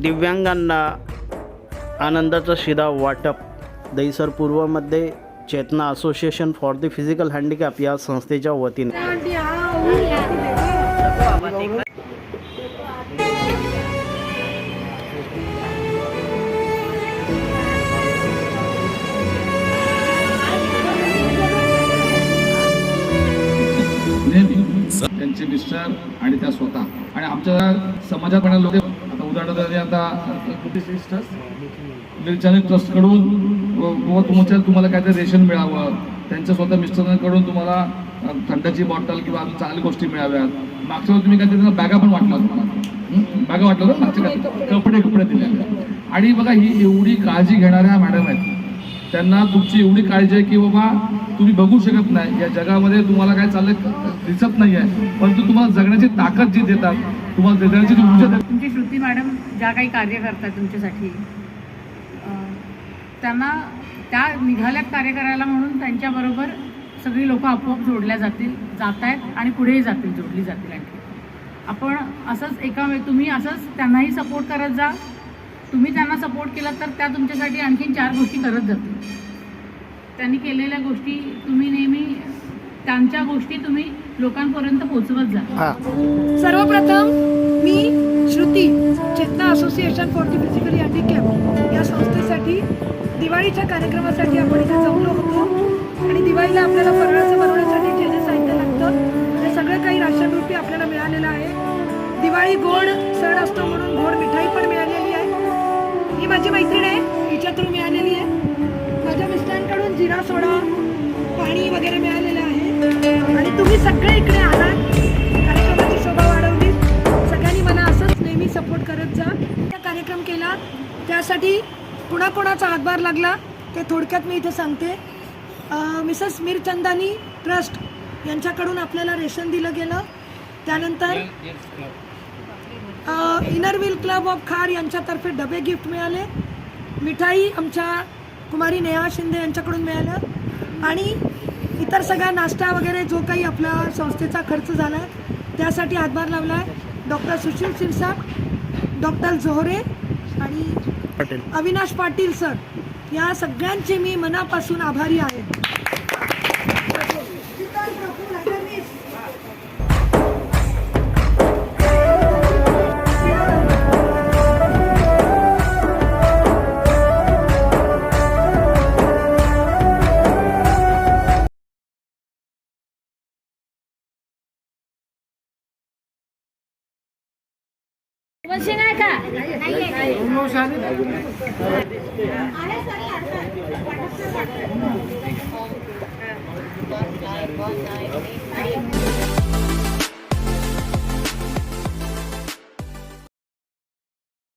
दिव्यांगांना आनंदाचा शिदा वाटप. Dahisar पूर्वमध्ये Chetana association for the physical handicap या संस्थेच्या वतीने. त्यांचे मिस्टर आणि त्या स्वतः. आणि आमच्या समाजात पण लोक उदाहरणार्थ आता निर्चालित ट्रस्टकडून व- तुमच्या तुम्हाला काहीतरी रेशन मिळावं. त्यांच्या स्वतः मिस्टरांकडून तुम्हाला थंडाची बॉटल किंवा अजून चांगल्या गोष्टी मिळाव्यात. मागच्या तुम्ही काहीतरी त्यांना बॅगा पण वाटल्या तुम्हाला? बॅगा वाटलं ना मागच्या कपडे कपडे. दिले. आणि बघा ही एवढी काळजी घेणाऱ्या मॅडम आहेत. त्यांना तुमची एवढी काळजी आहे की बाबा तुम्ही बघू शकत नाही. या जगामध्ये तुम्हाला काय चाललंय दिसत नाही आहे परंतु तुम्हाला जगण्याची ताकद जी देतात तुम्हाला तुमची श्रुती मॅडम ज्या काही कार्य करतात तुमच्यासाठी त्यांना त्या निघाल्यात कार्य करायला म्हणून त्यांच्याबरोबर सगळी लोक आपोआप जोडल्या जातील जात आहेत आणि पुढेही जातील जोडली जातील आणखी. आपण असंच एका तुम्ही असंच त्यांनाही सपोर्ट करत जा. तुम्ही त्यांना सपोर्ट केला तर त्या तुमच्यासाठी आणखीन चार गोष्टी करत जातील. त्यांनी केलेल्या गोष्टी तुम्ही नेहमी त्यांच्या गोष्टी तुम्ही लोकांपर्यंत पोहोचवत जा. हां. सर्वप्रथम मी Shruti Chetana association for the physically handicap या संस्थेसाठी दिवाळीच्या कार्यक्रमासाठी आपण इथे जमलो होतो. आणि दिवाळीला आपल्याला फराळाचं बनवण्यासाठी जे जे साहित्य लागतं ते सगळं काही राशन रुपी आपल्याला मिळालेलं आहे. दिवाळी गोड सण असतो म्हणून गोड मिठाई पण मिळालेली आहे. ही माझी मैत्रीण आहे हिच्या थ्रू मिळालेली आहे. माझ्या मिस्टरांकडून जिरा सोडा पाणी वगैरे मिळालेलं आहे. आणि तुम्ही सगळे इकडे आलात. कार्यक्रमाची शोभा वाढवली सगळ्यांनी मला असंच नेहमी सपोर्ट करत जा. त्या कार्यक्रम केला. त्यासाठी कुणाकोणाचा हातभार लागला ते थोडक्यात मी इथे सांगते. मिसेस मीरचंदानी ट्रस्ट यांच्याकडून आपल्याला रेशन दिलं गेलं. त्यानंतर इनर व्हील क्लब ऑफ खार यांच्यातर्फे डबे गिफ्ट मिळाले. मिठाई आमच्या कुमारी नेहा शिंदे यांच्याकडून मिळालं. आणि इतर सगळा नाश्ता वगैरे जो काही आपल्या संस्थेचा खर्च झाला आहे त्यासाठी हातभार लावला आहे डॉक्टर सुशील शिरसाट डॉक्टर जोहरे आणि अविनाश पाटील सर या सगळ्यांचे मी मनापासून आभारी आहे. वशिंग आहे का